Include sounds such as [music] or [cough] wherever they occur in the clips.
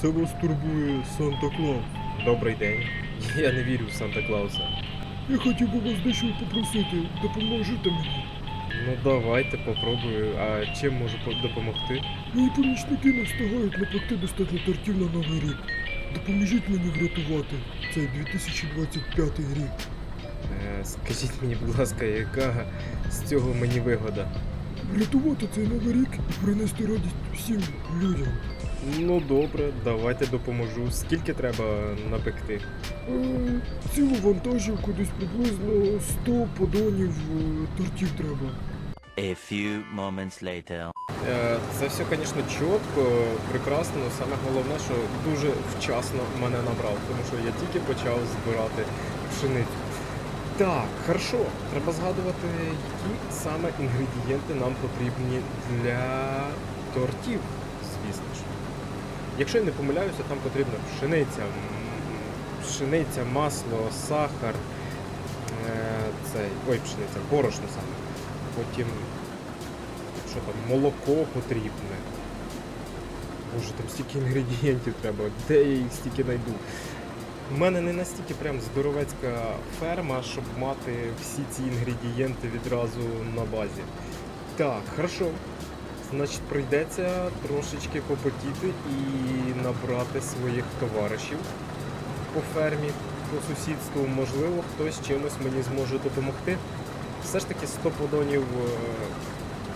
Це вас турбує Санта Клаус. Добрий день. Я не вірю в Санта Клауса. Я хотів би вас дещо попросити, допоможете мені. Ну давайте попробую. А чим можу допомогти? Мої помічники не встигають напекти достатньо тортів на новий рік. Допоможіть мені врятувати цей 2025 рік. Е, скажіть мені, будь ласка, яка з цього мені вигода? Врятувати цей новий рік і принести радість всім людям. Ну добре, давайте допоможу. Скільки треба напекти? Е, цілу вантажівку десь приблизно 100 подонів е, тортів треба. A few moments later. Е, Це все, звісно, чітко, прекрасно. Саме головне, що дуже вчасно мене набрав, тому що я тільки почав збирати пшеницю. Так, хорошо. Треба згадувати, які саме інгредієнти нам потрібні для тортів, звісно ж. Якщо я не помиляюся, там потрібна пшениця, пшениця, масло, сахар, е, цей, ой, пшениця, борошно саме. Потім що там, молоко потрібне. Боже, там стільки інгредієнтів треба, де я їх стільки знайду. У мене не настільки прям здоровецька ферма, щоб мати всі ці інгредієнти відразу на базі. Так, хорошо. Значить, прийдеться трошечки попотіти і набрати своїх товаришів по фермі, по сусідству. Можливо, хтось чимось мені зможе допомогти. Все ж таки 100 подонів е,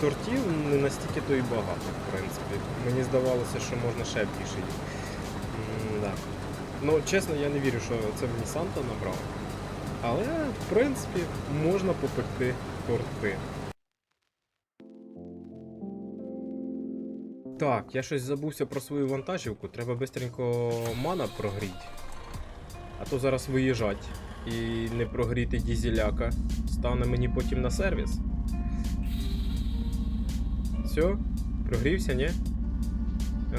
тортів не настільки то і багато, в принципі. Мені здавалося, що можна ще більше їх. Да. Ну, чесно, я не вірю, що це мені Санта набрав. Але, в принципі, можна попекти торти. Так, я щось забувся про свою вантажівку. Треба бистренько мана прогріти. А то зараз виїжджать і не прогріти дізеляка стане мені потім на сервіс. Все, прогрівся, ні?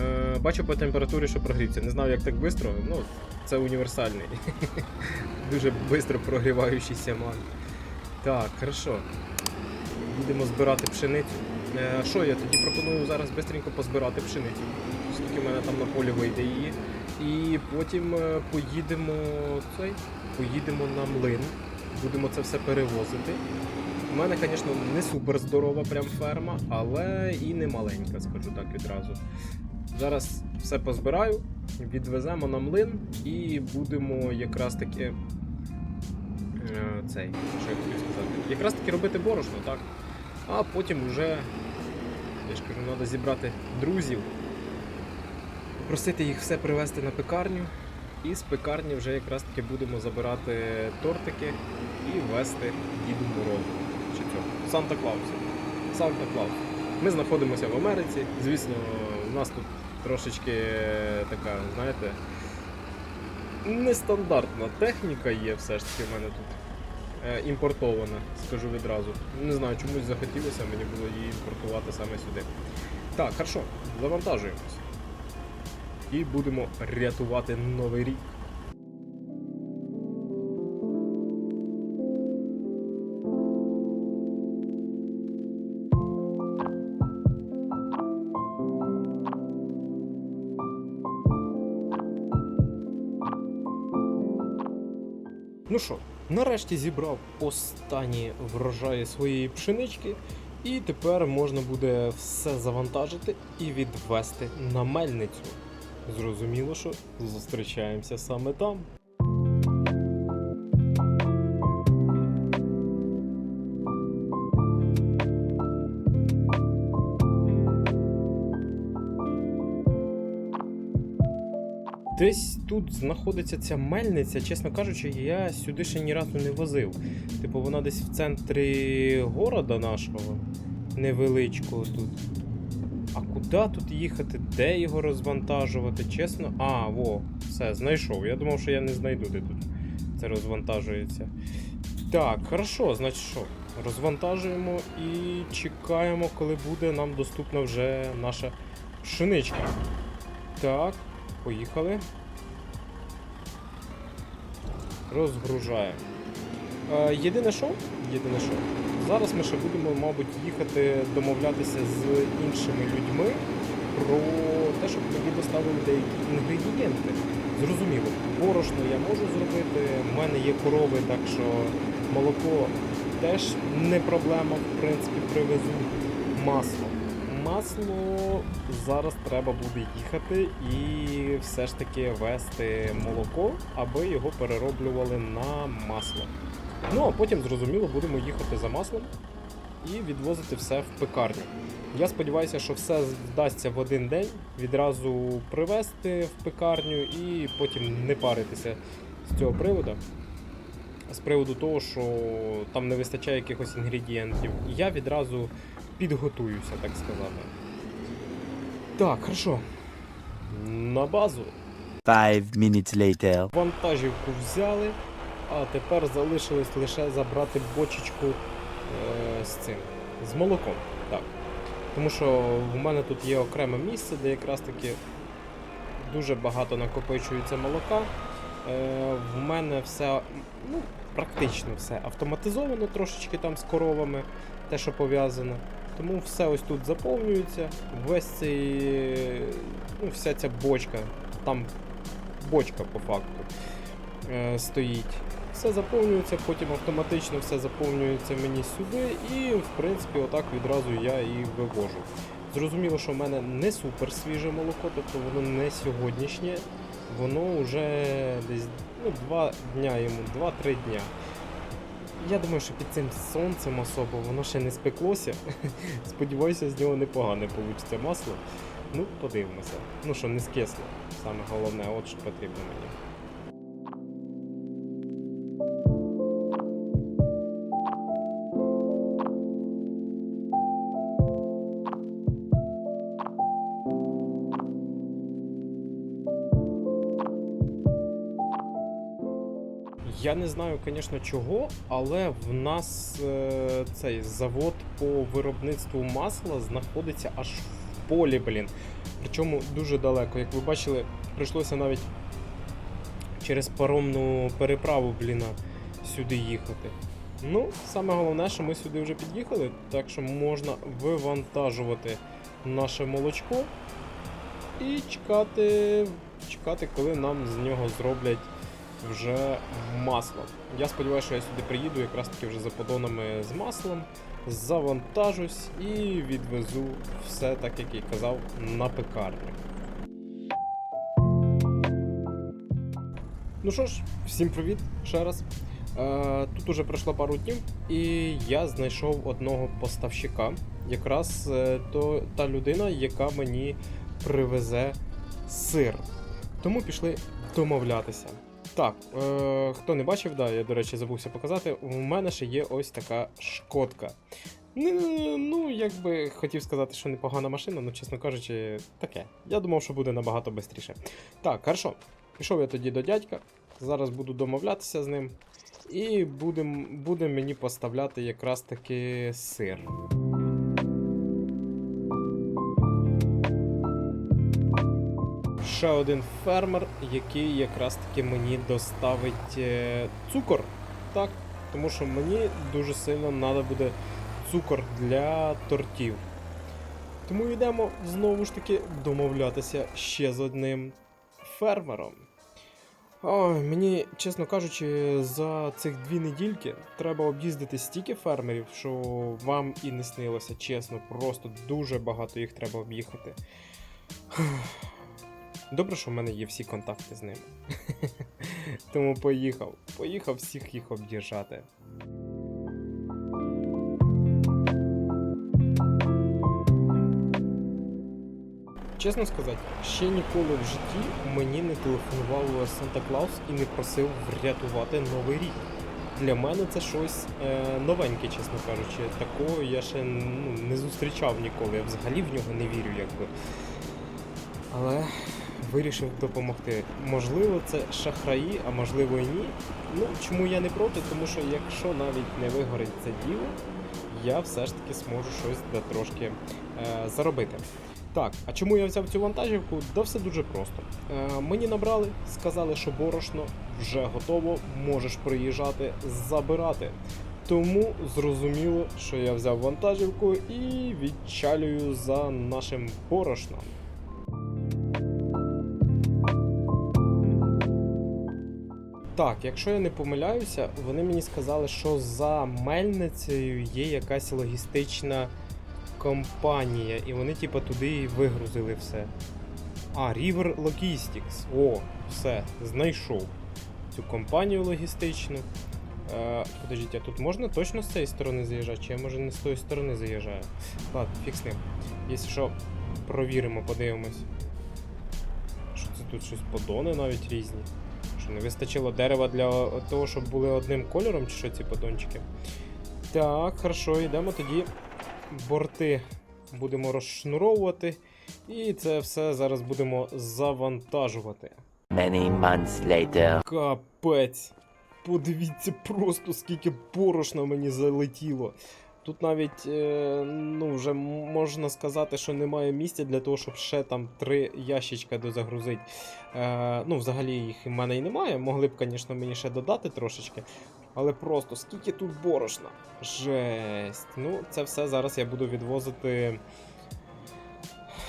Е, бачу по температурі, що прогрівся. Не знаю, як так швидко, ну, це універсальний. [laughs] Дуже швидко прогріваючийся ман. Так, хорошо. Їдемо збирати пшеницю. Е, що я тоді пропоную зараз швидко позбирати пшеницю, скільки в мене там на полі вийде її. І потім е, поїдемо цей, поїдемо на млин, будемо це все перевозити. У мене, звісно, не супер здорова прям ферма, але і не маленька, скажу так відразу. Зараз все позбираю, відвеземо на млин і будемо якраз таки е, цей, що я хотів сказати, якраз таки робити борошно, так? А потім вже, я ж кажу, треба зібрати друзів, попросити їх все привезти на пекарню. І з пекарні вже якраз таки будемо забирати тортики і вести Діду Морозу. Чи цього? Санта Клаусу. Санта Клаус. Ми знаходимося в Америці. Звісно, у нас тут трошечки е, така, знаєте, нестандартна техніка є все ж таки в мене тут. Е, Імпортована, скажу відразу. Не знаю, чомусь захотілося мені було її імпортувати саме сюди. Так, хорошо, завантажуємось. І будемо рятувати новий рік. Ну що, нарешті зібрав останні врожаї своєї пшенички, і тепер можна буде все завантажити і відвести на мельницю. Зрозуміло, що зустрічаємося саме там. Десь тут знаходиться ця мельниця, чесно кажучи, я сюди ще ні разу не возив. Типу, вона десь в центрі города нашого невеличкого тут. А куди тут їхати? Де його розвантажувати? Чесно. А, во, все, знайшов. Я думав, що я не знайду, де тут це розвантажується. Так, хорошо, значить що? Розвантажуємо і чекаємо, коли буде нам доступна вже наша пшеничка. Так, поїхали. Розгружаємо. Е, єдине що? Єдине що. Зараз ми ще будемо, мабуть, їхати домовлятися з іншими людьми про те, щоб мені доставили деякі інгредієнти. Зрозуміло, борошно я можу зробити. У мене є корови, так що молоко теж не проблема, в принципі, привезу. Масло. Масло зараз треба буде їхати і все ж таки вести молоко, аби його перероблювали на масло. Ну а потім, зрозуміло, будемо їхати за маслом і відвозити все в пекарню. Я сподіваюся, що все вдасться в один день, відразу привезти в пекарню і потім не паритися з цього приводу. З приводу того, що там не вистачає якихось інгредієнтів. Я відразу підготуюся, так сказати. Так, хорошо. На базу. Five minutes later. Вантажівку взяли, а тепер залишилось лише забрати бочечку е, з цим, з молоком. Так. Тому що в мене тут є окреме місце, де якраз таки дуже багато накопичується молока. Е, в мене все, ну, практично все автоматизовано трошечки там з коровами, те, що пов'язано. Тому все ось тут заповнюється. Весь цей, ну, вся ця бочка, там бочка по факту е, стоїть. Все заповнюється, потім автоматично все заповнюється мені сюди, і в принципі отак відразу я і вивожу. Зрозуміло, що в мене не супер свіже молоко, тобто воно не сьогоднішнє, воно вже десь ну, два дня йому, 2-3 дня. Я думаю, що під цим сонцем особо воно ще не спеклося. [laughs] Сподіваюся, з нього непогане вийде масло. Ну, подивимося. Ну що, не скисло. Саме головне, от що потрібно мені. Не знаю, звісно, чого, але в нас е, цей завод по виробництву масла знаходиться аж в полі, блін. Причому дуже далеко. Як ви бачили, прийшлося навіть через паромну переправу, блін, сюди їхати. Ну, саме головне, що ми сюди вже під'їхали, так що можна вивантажувати наше молочко і чекати, чекати, коли нам з нього зроблять вже масло. Я сподіваюся, що я сюди приїду якраз таки вже за подонами з маслом, завантажусь і відвезу все так, як і казав, на пекарню. Ну що ж, всім привіт ще раз. Е, тут уже пройшло пару днів, і я знайшов одного поставщика. Якраз е, то, та людина, яка мені привезе сир. Тому пішли домовлятися. Так, е, хто не бачив, да, я, до речі, забувся показати. У мене ще є ось така шкодка. Ну, ну, якби хотів сказати, що непогана машина, ну, чесно кажучи, таке. Я думав, що буде набагато швидше. Так, хорошо. Пішов я тоді до дядька. Зараз буду домовлятися з ним. І будем, буде мені поставляти якраз таки сир. Ще один фермер, який якраз таки мені доставить е, цукор. Так, тому що мені дуже сильно треба буде цукор для тортів. Тому йдемо знову ж таки домовлятися ще з одним фермером. Ой, мені, чесно кажучи, за цих дві недільки треба об'їздити стільки фермерів, що вам і не снилося, чесно, просто дуже багато їх треба об'їхати. Добре, що в мене є всі контакти з ними. [laughs] Тому поїхав. Поїхав всіх їх об'їжджати. Чесно сказати, ще ніколи в житті мені не телефонував Санта Клаус і не просив врятувати новий рік. Для мене це щось е, новеньке, чесно кажучи. Такого я ще ну, не зустрічав ніколи. Я взагалі в нього не вірю, якби. Але вирішив допомогти. Можливо, це шахраї, а можливо і ні. Ну, чому я не проти? Тому що якщо навіть не вигорить це діло, я все ж таки зможу щось трошки е, заробити. Так, а чому я взяв цю вантажівку? Да все дуже просто. Е, мені набрали, сказали, що борошно вже готово, можеш приїжджати забирати. Тому зрозуміло, що я взяв вантажівку і відчалюю за нашим борошном. Так, якщо я не помиляюся, вони мені сказали, що за мельницею є якась логістична компанія, і вони типа туди і вигрузили все. А, River Logistics. О, все, знайшов цю компанію логістичну. Е, подождіть, а тут можна точно з цієї сторони заїжджати, чи я може не з тої сторони заїжджаю? Ладно, фіг з ним. Якщо що, провіримо, подивимось. Що це тут щось подони навіть різні? Що не вистачило дерева для того, щоб були одним кольором, чи що ці подончики? Так, хорошо, йдемо тоді. Борти будемо розшнуровувати. І це все зараз будемо завантажувати. Many months later. Капець. Подивіться просто, скільки борошна мені залетіло. Тут навіть, е, ну, вже можна сказати, що немає місця для того, щоб ще там три ящичка дозагрузити. Е, ну, взагалі їх в мене і немає. Могли б, звісно, мені ще додати трошечки. Але просто скільки тут борошна. Жесть. Ну, це все зараз я буду відвозити.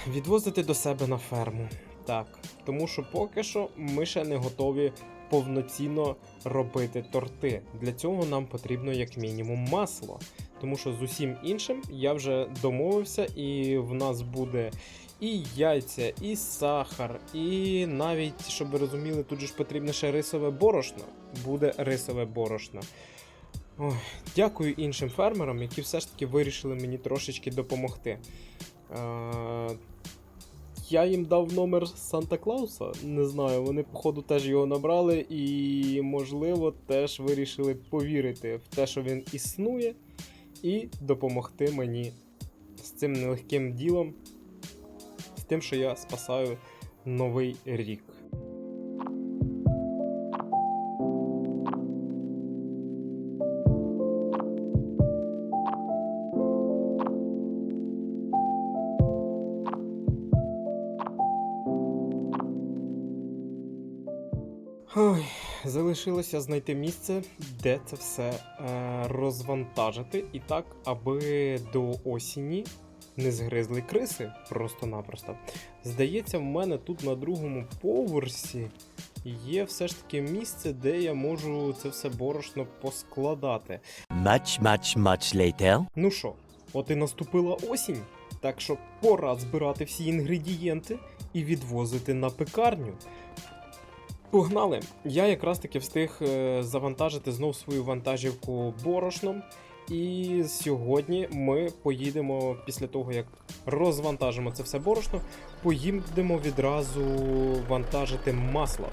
Відвозити до себе на ферму. Так. Тому що поки що ми ще не готові повноцінно робити торти. Для цього нам потрібно як мінімум масло. Тому що з усім іншим я вже домовився, і в нас буде і яйця, і сахар, і навіть, щоб ви розуміли, тут же ж потрібно ще рисове борошно. Буде рисове борошно. Ой, дякую іншим фермерам, які все ж таки вирішили мені трошечки допомогти. Е, я їм дав номер Санта Клауса. Не знаю, вони, походу, теж його набрали і, можливо, теж вирішили повірити в те, що він існує, і допомогти мені з цим нелегким ділом, з тим, що я спасаю новий рік. Залишилося знайти місце, де це все е, розвантажити, і так, аби до осені не згризли криси просто-напросто. Здається, в мене тут на другому поверсі є все ж таки місце, де я можу це все борошно поскладати. Much, much, much later. Ну що, от і наступила осінь, так що пора збирати всі інгредієнти і відвозити на пекарню. Погнали! Я якраз таки встиг е, завантажити знов свою вантажівку борошном. І сьогодні ми поїдемо після того, як розвантажимо це все борошно, поїдемо відразу вантажити масло.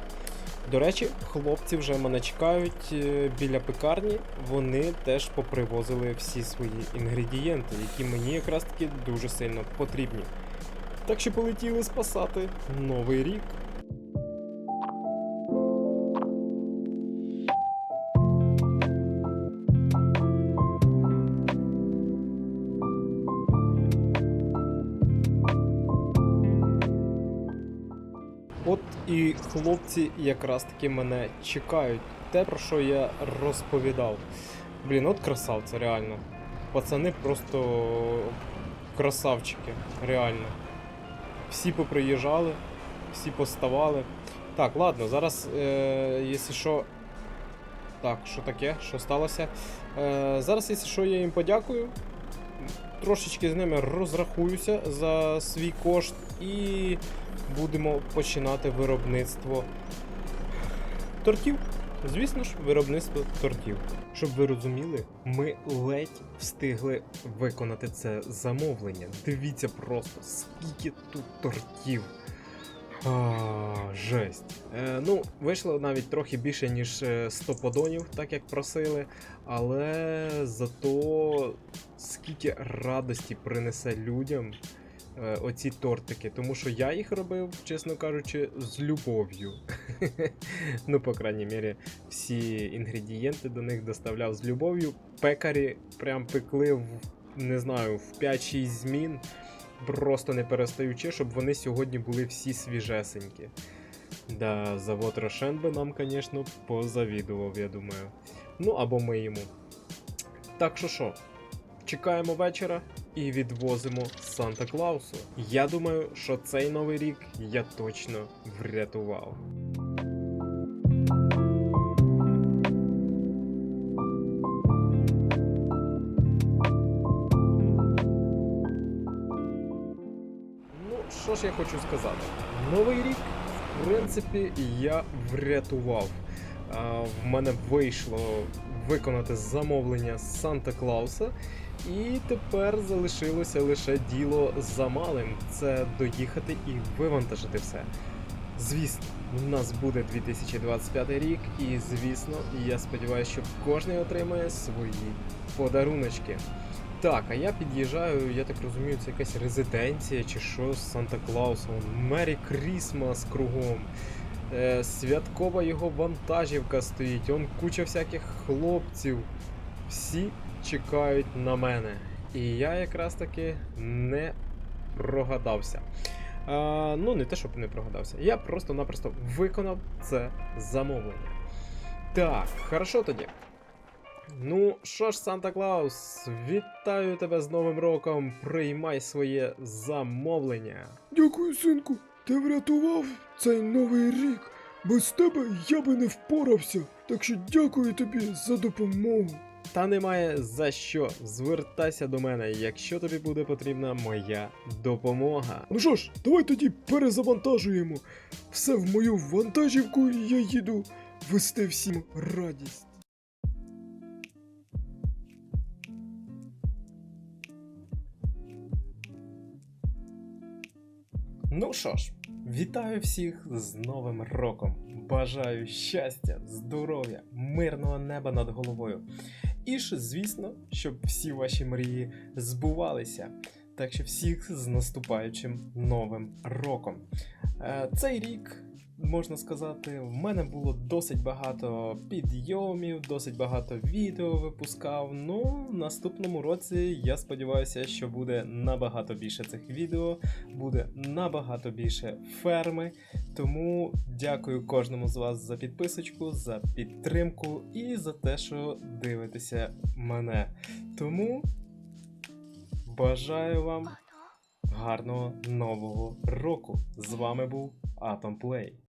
До речі, хлопці вже мене чекають е, біля пекарні. Вони теж попривозили всі свої інгредієнти, які мені якраз таки дуже сильно потрібні. Так що полетіли спасати новий рік. Хлопці якраз таки мене чекають. Те, про що я розповідав. Блін, от красавці, реально. Пацани просто красавчики, реально. Всі поприїжджали, всі поставали. Так, ладно, зараз, е, якщо що. Так, що таке? Що сталося? Е, зараз, якщо що, я їм подякую. Трошечки з ними розрахуюся за свій кошт і будемо починати виробництво тортів. Звісно ж, виробництво тортів. Щоб ви розуміли, ми ледь встигли виконати це замовлення. Дивіться просто, скільки тут тортів. А, жесть. Е, ну, вийшло навіть трохи більше, ніж е, 100 подонів, так як просили. Але зато скільки радості принесе людям е, оці тортики, тому що я їх робив, чесно кажучи, з любов'ю. [laughs] ну, по крайній мірі, всі інгредієнти до них доставляв з любов'ю. Пекарі прям пекли в не знаю, в 5-6 змін, просто не перестаючи, щоб вони сьогодні були всі свіжесенькі. Да, завод Рошен би нам, звісно, позавідував, я думаю. Ну або ми йому. Так що що, чекаємо вечора і відвозимо Санта Клаусу. Я думаю, що цей новий рік я точно врятував. Ну, що ж я хочу сказати? Новий рік, в принципі, я врятував. В мене вийшло виконати замовлення Санта Клауса, і тепер залишилося лише діло за малим це доїхати і вивантажити все. Звісно, у нас буде 2025 рік, і звісно, я сподіваюся, що кожен отримає свої подаруночки. Так, а я під'їжджаю, я так розумію, це якась резиденція чи що з Санта Клаусом. Мері Крісмас кругом. Е, святкова його вантажівка стоїть, он куча всяких хлопців. Всі чекають на мене. І я якраз таки не прогадався. А, ну, не те, щоб не прогадався. Я просто-напросто виконав це замовлення. Так, хорошо тоді. Ну, що ж, Санта Клаус, вітаю тебе з Новим роком. Приймай своє замовлення. Дякую, синку. Ти врятував цей новий рік. Без тебе я би не впорався. Так що дякую тобі за допомогу. Та немає за що. Звертайся до мене, якщо тобі буде потрібна моя допомога. Ну що ж, давай тоді перезавантажуємо. Все в мою вантажівку і я їду вести всім радість. Ну що ж, вітаю всіх з Новим роком. Бажаю щастя, здоров'я, мирного неба над головою. І ж, звісно, щоб всі ваші мрії збувалися. Так що всіх з наступаючим новим роком. Е, Цей рік, можна сказати, в мене було досить багато підйомів, досить багато відео випускав. Ну, в наступному році я сподіваюся, що буде набагато більше цих відео, буде набагато більше ферми. Тому дякую кожному з вас за підписочку, за підтримку і за те, що дивитеся мене. Тому бажаю вам гарного нового року. З вами був Atom Play.